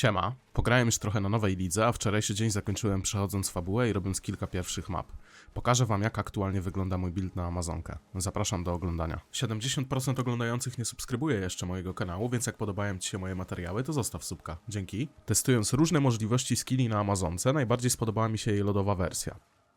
Siema, pograłem już trochę na nowej lidze, a wczorajszy dzień zakończyłem przechodząc fabułę i robiąc kilka pierwszych map. Pokażę wam jak aktualnie wygląda mój build na Amazonkę. Zapraszam do oglądania. 70% oglądających nie subskrybuje jeszcze mojego kanału, więc jak podobają ci się moje materiały, to zostaw subka. Dzięki. Testując różne możliwości skilli na Amazonce, najbardziej spodobała mi się jej lodowa wersja.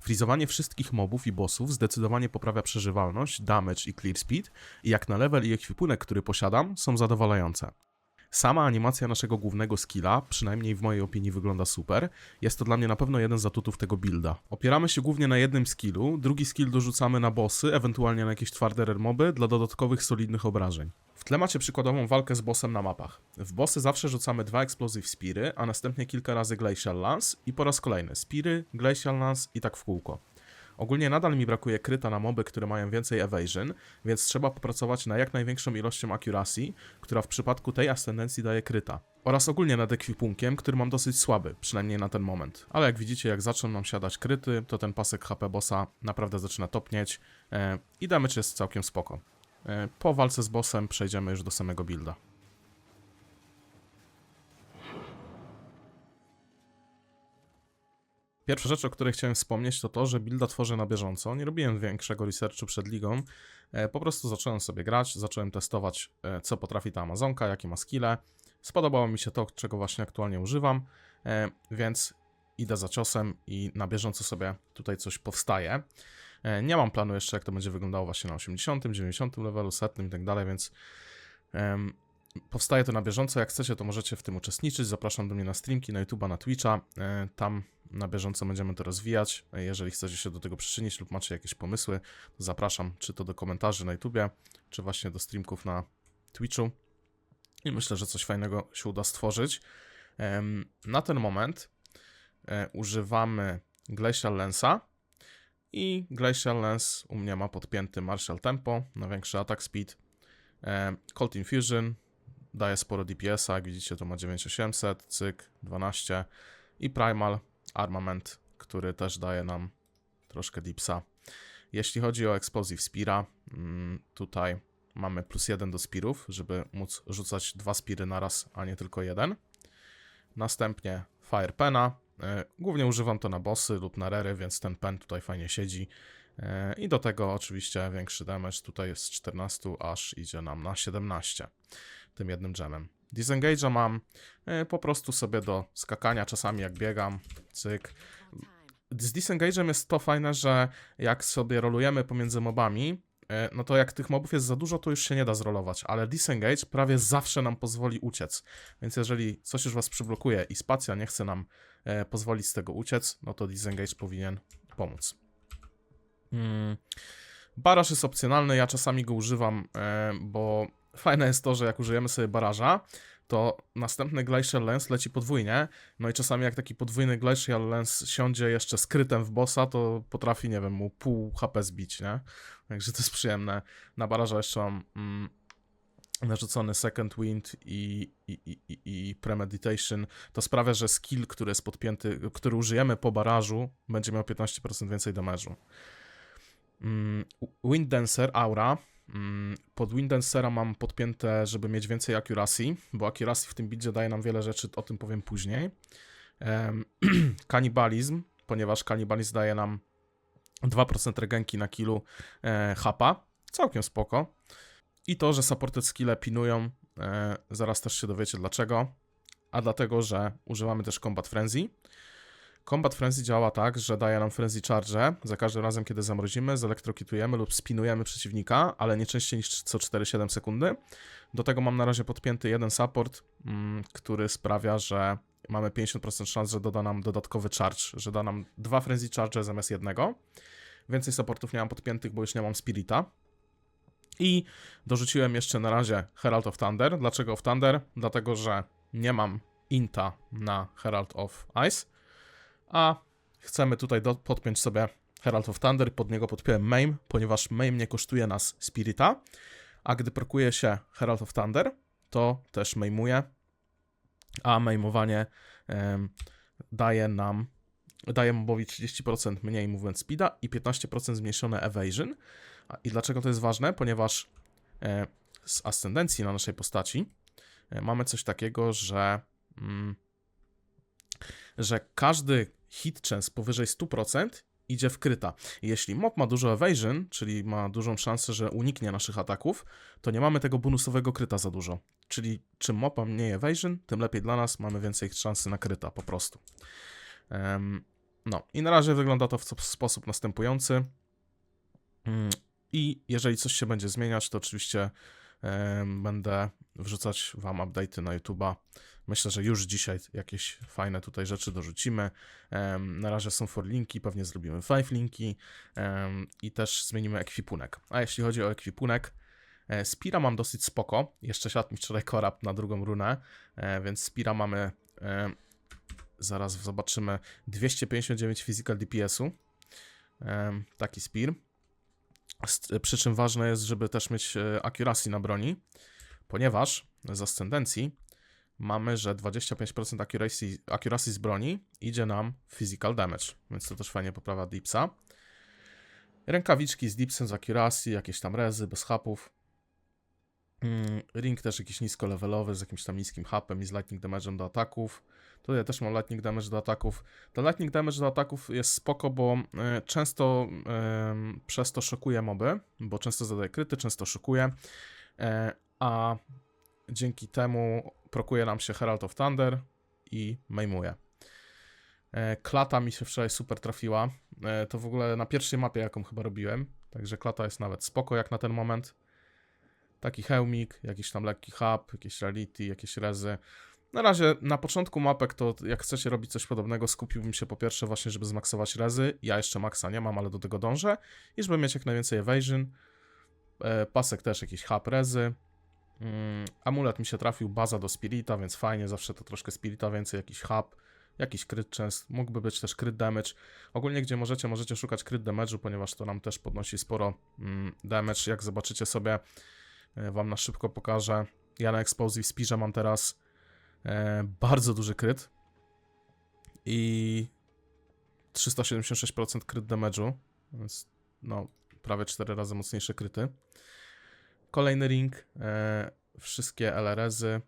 Frizowanie wszystkich mobów i bossów zdecydowanie poprawia przeżywalność, damage i clear speed i jak na level i ekwipunek, który posiadam, są zadowalające. Sama animacja naszego głównego skilla, przynajmniej w mojej opinii wygląda super. Jest to dla mnie na pewno jeden z atutów tego builda. Opieramy się głównie na jednym skillu, drugi skill dorzucamy na bossy, ewentualnie na jakieś twarde moby dla dodatkowych solidnych obrażeń. W tle macie przykładową walkę z bossem na mapach. W bossy zawsze rzucamy dwa explosive spiry, a następnie kilka razy glacial lance i po raz kolejny spiry, glacial lance i tak w kółko. Ogólnie nadal mi brakuje kryta na moby, które mają więcej evasion, więc trzeba popracować na jak największą ilością accuracy, która w przypadku tej ascendencji daje kryta. Oraz ogólnie nad ekwipunkiem, który mam dosyć słaby, przynajmniej na ten moment. Ale jak widzicie, jak zaczną nam siadać kryty, to ten pasek HP bossa naprawdę zaczyna topnieć e, i damage jest całkiem spoko. E, po walce z bossem przejdziemy już do samego builda. Pierwsza rzecz, o której chciałem wspomnieć, to to, że builda tworzę na bieżąco. Nie robiłem większego researchu przed ligą. E, Po prostu zacząłem sobie grać, zacząłem testować, e, co potrafi ta Amazonka, jakie ma skille. Spodobało mi się to, czego właśnie aktualnie używam, e, więc idę za ciosem i na bieżąco sobie tutaj coś powstaje. Nie mam planu jeszcze, jak to będzie wyglądało właśnie na 80, 90 levelu, setnym i tak dalej, więc powstaje to na bieżąco. Jak chcecie, to możecie w tym uczestniczyć. Zapraszam do mnie na streamki, na YouTube'a, na Twitcha. E, Tam na bieżąco będziemy to rozwijać. E, Jeżeli chcecie się do tego przyczynić lub macie jakieś pomysły, to zapraszam czy to do komentarzy na YouTubie, czy właśnie do streamków na Twitchu. I myślę, że coś fajnego się uda stworzyć. Na ten moment e, używamy Glacial Lensa i Glacial Lens u mnie ma podpięty Martial Tempo na większy attack speed. Cold Infusion daje sporo DPS-a, jak widzicie to ma 9800, cyk 12 i Primal Armament, który też daje nam troszkę dipsa. Jeśli chodzi o Explosive Spira, mm, tutaj mamy plus jeden do spirów, żeby móc rzucać dwa spiry na raz, a nie tylko jeden. Następnie Fire Pena. E, Głównie używam to na bossy lub na rery, więc ten pen tutaj fajnie siedzi. E, I do tego oczywiście większy damage tutaj jest z 14 aż idzie nam na 17 tym jednym gemem. Disengage'a mam e, po prostu sobie do skakania, czasami jak biegam, cyk. Z Disengage'em jest to fajne, że jak sobie rolujemy pomiędzy mobami, e, no to jak tych mobów jest za dużo, to już się nie da zrolować, ale Disengage prawie zawsze nam pozwoli uciec. Więc jeżeli coś już was przyblokuje i spacja nie chce nam pozwolić z tego uciec, no to Disengage powinien pomóc. Mm. Baraż jest opcjonalny, ja czasami go używam, e, bo fajne jest to, że jak użyjemy sobie baraża, to następny Glacial Lens leci podwójnie, no i czasami jak taki podwójny Glacial Lens siądzie jeszcze skrytem w bossa, to potrafi, nie wiem, mu pół HP zbić, nie? Także to jest przyjemne. Na baraża jeszcze mam mm, narzucony Second Wind i, i, i- i Premeditation. To sprawia, że skill, który jest podpięty, który użyjemy po barażu, będzie miał 15% więcej damage'u. Mm, Wind Dancer, Aura. Mm, Pod Wind Dancera mam podpięte, żeby mieć więcej accuracy, bo accuracy w tym buildzie daje nam wiele rzeczy, o tym powiem później. Kanibalizm, ponieważ kanibalizm daje nam 2% regenki na killu e, hapa, całkiem spoko. I to, że supported skille pinują, e, zaraz też się dowiecie dlaczego. A dlatego, że używamy też Combat Frenzy. Combat Frenzy działa tak, że daje nam Frenzy Charge za każdym razem, kiedy zamrozimy, zelektrokitujemy lub spinujemy przeciwnika, ale nie częściej niż co 4-7 sekundy. Do tego mam na razie podpięty jeden support, mm, który sprawia, że mamy 50% szans, że doda nam dodatkowy charge, że da nam dwa Frenzy Charge zamiast jednego. Więcej supportów nie mam podpiętych, bo już nie mam Spirita. I dorzuciłem jeszcze na razie Herald of Thunder. Dlaczego of Thunder? Dlatego, że nie mam Inta na Herald of Ice, a chcemy tutaj do, podpiąć sobie Herald of Thunder, pod niego podpiąłem Maim, ponieważ Maim nie kosztuje nas Spirita, a gdy prokuje się Herald of Thunder, to też maimuje, a maimowanie em, daje nam, daje mobowi 30% mniej movement speeda i 15% zmniejszone evasion. I dlaczego to jest ważne? Ponieważ e, z ascendencji na naszej postaci e, mamy coś takiego, że mm, że każdy hit chance powyżej 100% idzie w kryta. Jeśli mob ma dużo evasion, czyli ma dużą szansę, że uniknie naszych ataków, to nie mamy tego bonusowego kryta za dużo. Czyli czym mob ma mniej evasion, tym lepiej dla nas, mamy więcej szansy na kryta po prostu. Em, no i na razie wygląda to w sposób następujący. Mm, I jeżeli coś się będzie zmieniać, to oczywiście em, będę wrzucać Wam update'y na YouTube'a. Myślę, że już dzisiaj jakieś fajne tutaj rzeczy dorzucimy. Na razie są for linki, pewnie zrobimy five linki i też zmienimy ekwipunek. A jeśli chodzi o ekwipunek, e, Spira mam dosyć spoko. Jeszcze siadł mi wczoraj korab na drugą runę, e, więc Spira mamy. E, zaraz zobaczymy. 259 physical DPS-u. Taki Spear. Z- Przy czym ważne jest, żeby też mieć accuracy na broni, ponieważ z ascendencji mamy, że 25% accuracy, accuracy z broni idzie nam physical damage, więc to też fajnie poprawia dipsa. Rękawiczki z dipsem, z accuracy, jakieś tam rezy bez hapów. Mm, Ring też jakiś nisko-levelowy z jakimś tam niskim hapem i z lightning damage'em do ataków. Tutaj też mam lightning damage do ataków. To lightning damage do ataków jest spoko, bo e, często przez to szokuje moby, bo często zadaje kryty, często szokuje, e, a dzięki temu prokuje nam się Herald of Thunder i maimuje. E, Klata mi się wczoraj super trafiła. E, To w ogóle na pierwszej mapie, jaką chyba robiłem. Także klata jest nawet spoko jak na ten moment. Taki hełmik, jakiś tam lekki hub, jakieś reality, jakieś rezy. Na razie na początku mapek to jak chcecie robić coś podobnego, skupiłbym się po pierwsze właśnie, żeby zmaksować rezy. Ja jeszcze maksa nie mam, ale do tego dążę. I żeby mieć jak najwięcej evasion. E, Pasek też jakiś hub rezy. Mm, amulet mi się trafił, baza do spirita, więc fajnie, zawsze to troszkę spirita więcej, jakiś hub, jakiś crit chance, mógłby być też crit damage. Ogólnie gdzie możecie, możecie szukać crit damage'u, ponieważ to nam też podnosi sporo mm, damage. Jak zobaczycie sobie, e, wam na szybko pokażę. Ja na Explosive Spearze mam teraz e, bardzo duży crit i 376% crit damage'u, więc no prawie 4 razy mocniejsze kryty. Kolejny ring, e, wszystkie LRS-y,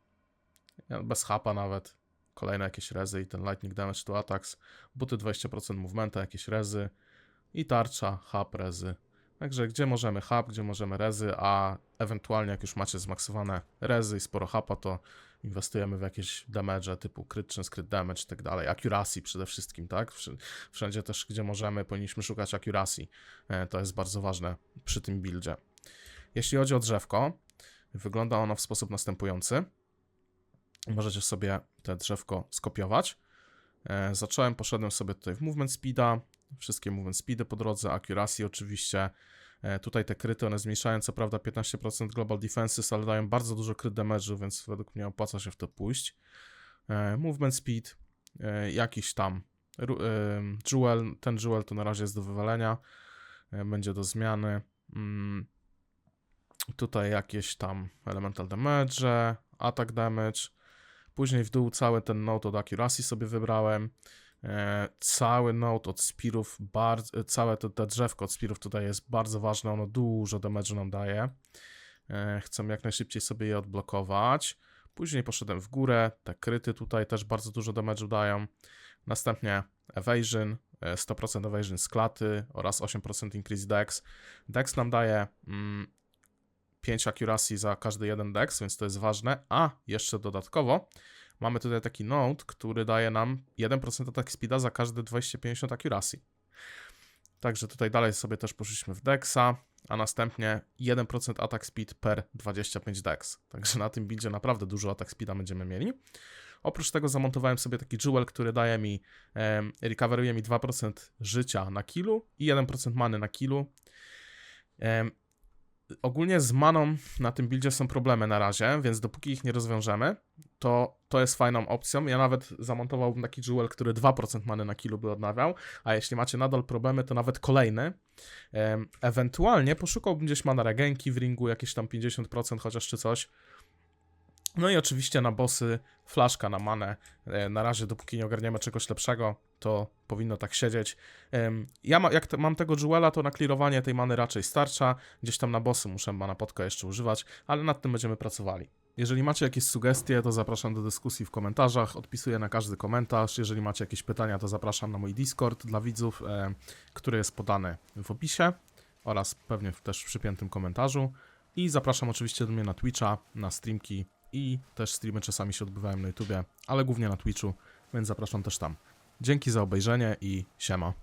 ja- bez hapa nawet, kolejne jakieś rezy i ten lightning damage to attacks, buty 20% movementa, jakieś rezy i tarcza, hap, rezy. Także gdzie możemy hap, gdzie możemy rezy, a ewentualnie jak już macie zmaksowane rezy i sporo hapa, to inwestujemy w jakieś damage typu crit chance, crit damage i tak dalej. Accuracy przede wszystkim, tak? Wsz- Wszędzie też, gdzie możemy, powinniśmy szukać accuracy. E, To jest bardzo ważne przy tym buildzie. Jeśli chodzi o drzewko, wygląda ono w sposób następujący. Możecie sobie te drzewko skopiować. E, zacząłem, poszedłem sobie tutaj w movement speeda, wszystkie movement speedy po drodze, accuracy oczywiście. E, tutaj te kryty, one zmniejszają co prawda 15% global defenses, ale dają bardzo dużo crit damage'u, więc według mnie opłaca się w to pójść. E, movement speed, jakiś tam jewel, ten jewel to na razie jest do wywalenia, będzie do zmiany. Tutaj jakieś tam elemental damage, attack damage. Później w dół cały ten note od accuracy sobie wybrałem. E, cały note od spirów, bardzo, całe to, to drzewko od spirów tutaj jest bardzo ważne, ono dużo damage'u nam daje. E, chcę jak najszybciej sobie je odblokować. Później poszedłem w górę, te kryty tutaj też bardzo dużo damage'u dają. Następnie evasion, e, 100% evasion z klaty oraz 8% increase dex. Dex nam daje mm, 5 accuracy za każdy jeden dex, więc to jest ważne. A jeszcze dodatkowo mamy tutaj taki note, który daje nam 1% attack speeda za każde 250 accuracy. Także tutaj dalej sobie też poszliśmy w dexa, a następnie 1% attack speed per 25 dex. Także na tym buildzie naprawdę dużo attack speeda będziemy mieli. Oprócz tego zamontowałem sobie taki jewel, który daje mi, em, recoveruje mi 2% życia na killu i 1% many na killu. Em, ogólnie z maną na tym buildzie są problemy na razie, więc dopóki ich nie rozwiążemy, to to jest fajną opcją. Ja nawet zamontowałbym taki jewel, który 2% many na kilu by odnawiał, a jeśli macie nadal problemy, to nawet kolejny. Ewentualnie poszukałbym gdzieś mana regenki w ringu, jakieś tam 50% chociaż czy coś. No i oczywiście na bossy flaszka na manę. E, Na razie, dopóki nie ogarniemy czegoś lepszego, to powinno tak siedzieć. Ja ma, jak te, mam tego jewela, to na clearowanie tej many raczej starcza. Gdzieś tam na bossy muszę mana podka jeszcze używać, ale nad tym będziemy pracowali. Jeżeli macie jakieś sugestie, to zapraszam do dyskusji w komentarzach. Odpisuję na każdy komentarz. Jeżeli macie jakieś pytania, to zapraszam na mój Discord dla widzów, e, który jest podany w opisie oraz pewnie też w przypiętym komentarzu. I zapraszam oczywiście do mnie na Twitcha, na streamki i też streamy czasami się odbywają na YouTubie, ale głównie na Twitchu, więc zapraszam też tam. Dzięki za obejrzenie i siema.